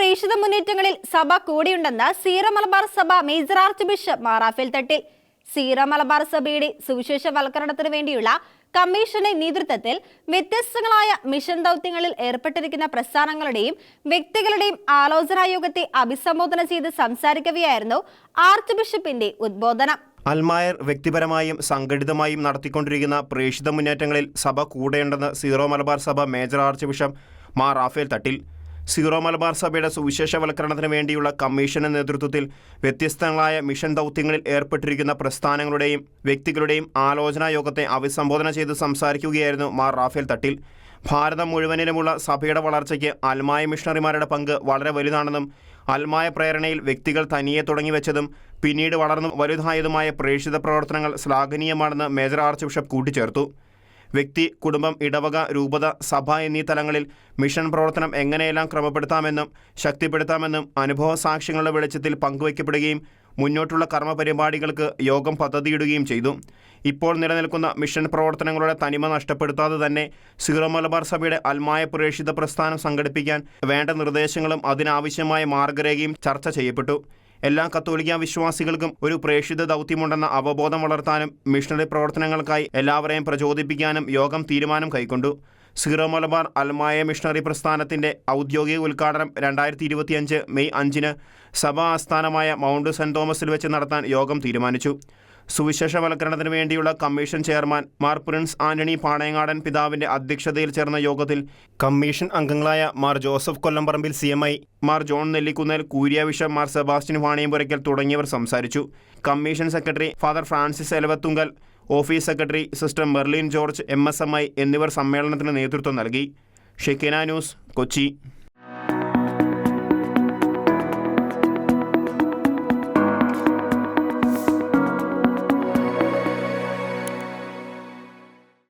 പ്രേക്ഷിത മുന്നേറ്റങ്ങളിൽ സഭ കൂടിയുണ്ടെന്ന് സീറ മലബാർ സഭ major archbishop Mar Raphael Thattil. Syro Malabar സഭയുടെ സുവിശേഷവൽക്കരണത്തിന് വേണ്ടിയുള്ള കമ്മീഷന്റെ നേതൃത്വത്തിൽ വ്യത്യസ്തങ്ങളായ മിഷൻ ദൗത്യങ്ങളിൽ ഏർപ്പെട്ടിരിക്കുന്ന പ്രസ്ഥാനങ്ങളുടെയും വ്യക്തികളുടെയും ആലോചനാ യോഗത്തെ അഭിസംബോധന ചെയ്ത് സംസാരിക്കവെയായിരുന്നു ആർച്ച് ബിഷപ്പിന്റെ ഉദ്ബോധനം. അൽമായർ വ്യക്തിപരമായും സംഘടിതമായും നടത്തിക്കൊണ്ടിരിക്കുന്ന പ്രേക്ഷിത മുന്നേറ്റങ്ങളിൽ സഭ കൂടെയുണ്ടെന്ന് സീറോ മലബാർ സഭ major archbishop Mar Rafale Thattil. Syro Malabar സഭയുടെ സുവിശേഷവൽക്കരണത്തിന് വേണ്ടിയുള്ള കമ്മീഷന്റെ നേതൃത്വത്തിൽ വ്യത്യസ്തങ്ങളായ മിഷൻ ദൗത്യങ്ങളിൽ ഏർപ്പെട്ടിരിക്കുന്ന പ്രസ്ഥാനങ്ങളുടെയും വ്യക്തികളുടെയും ആലോചനാ യോഗത്തെ അഭിസംബോധന ചെയ്ത് സംസാരിക്കുകയായിരുന്നു മാർ റാഫേൽ തട്ടിൽ. ഭാരതം മുഴുവനിലുമുള്ള സഭയുടെ വളർച്ചയ്ക്ക് അൽമായ മിഷണറിമാരുടെ പങ്ക് വളരെ വലുതാണെന്നും അൽമായ പ്രേരണയിൽ വ്യക്തികൾ തനിയെ തുടങ്ങിവെച്ചതും പിന്നീട് വളർന്നു വലുതായതുമായ പ്രേക്ഷിത പ്രവർത്തനങ്ങൾ ശ്ലാഘനീയമാണെന്ന് മേജർ ആർച്ച് ബിഷപ്പ് കൂട്ടിച്ചേർത്തു. വ്യക്തി കുടുംബം ഇടവക രൂപത സഭ എന്നീ തലങ്ങളിൽ മിഷൻ പ്രവർത്തനം എങ്ങനെയെല്ലാം ക്രമപ്പെടുത്താമെന്നും ശക്തിപ്പെടുത്താമെന്നും അനുഭവ സാക്ഷ്യങ്ങളുടെ വെളിച്ചത്തിൽ പങ്കുവയ്ക്കപ്പെടുകയും മുന്നോട്ടുള്ള കർമ്മപരിപാടികൾക്ക് യോഗം പദ്ധതിയിടുകയും ചെയ്തു. ഇപ്പോൾ നിലനിൽക്കുന്ന മിഷൻ പ്രവർത്തനങ്ങളുടെ തനിമ നഷ്ടപ്പെടുത്താതെ തന്നെ സീറോ മലബാർ സഭയുടെ അൽമായ പ്രേക്ഷിത പ്രസ്ഥാനം സംഘടിപ്പിക്കാൻ വേണ്ട നിർദ്ദേശങ്ങളും അതിനാവശ്യമായ മാർഗരേഖയും ചർച്ച ചെയ്യപ്പെട്ടു. എല്ലാ കത്തോലിക്ക വിശ്വാസികൾക്കും ഒരു പ്രേക്ഷിത ദൗത്യമുണ്ടെന്ന അവബോധം വളർത്താനും മിഷണറി പ്രവർത്തനങ്ങൾക്കായി എല്ലാവരെയും പ്രചോദിപ്പിക്കാനും യോഗം തീരുമാനം കൈക്കൊണ്ടു. സിറോ മലബാർ അൽമായ മിഷണറി പ്രസ്ഥാനത്തിന്റെ ഔദ്യോഗിക ഉദ്ഘാടനം രണ്ടായിരത്തി ഇരുപത്തിയഞ്ച് മെയ് അഞ്ചിന് സഭാ ആസ്ഥാനമായ മൗണ്ട് സെന്റ് തോമസിൽ വെച്ച് നടത്താൻ യോഗം തീരുമാനിച്ചു. സുവിശേഷവൽക്കരണത്തിന് വേണ്ടിയുള്ള commission chairman Mar Prince Antony Panayangadan പിതാവിന്റെ അധ്യക്ഷതയിൽ ചേർന്ന യോഗത്തിൽ കമ്മീഷൻ അംഗങ്ങളായ Mar Joseph Kollamparambil C M I Mar John Nellikunnel curia bishop Mar Sebastian Vaniyapurackal തുടങ്ങിയവർ സംസാരിച്ചു. Commission secretary father Francis Elavathungal office secretary sister Merlin George M എന്നിവർ സമ്മേളനത്തിന് നേതൃത്വം നൽകി. ഷെക്കിന ന്യൂസ് കൊച്ചി.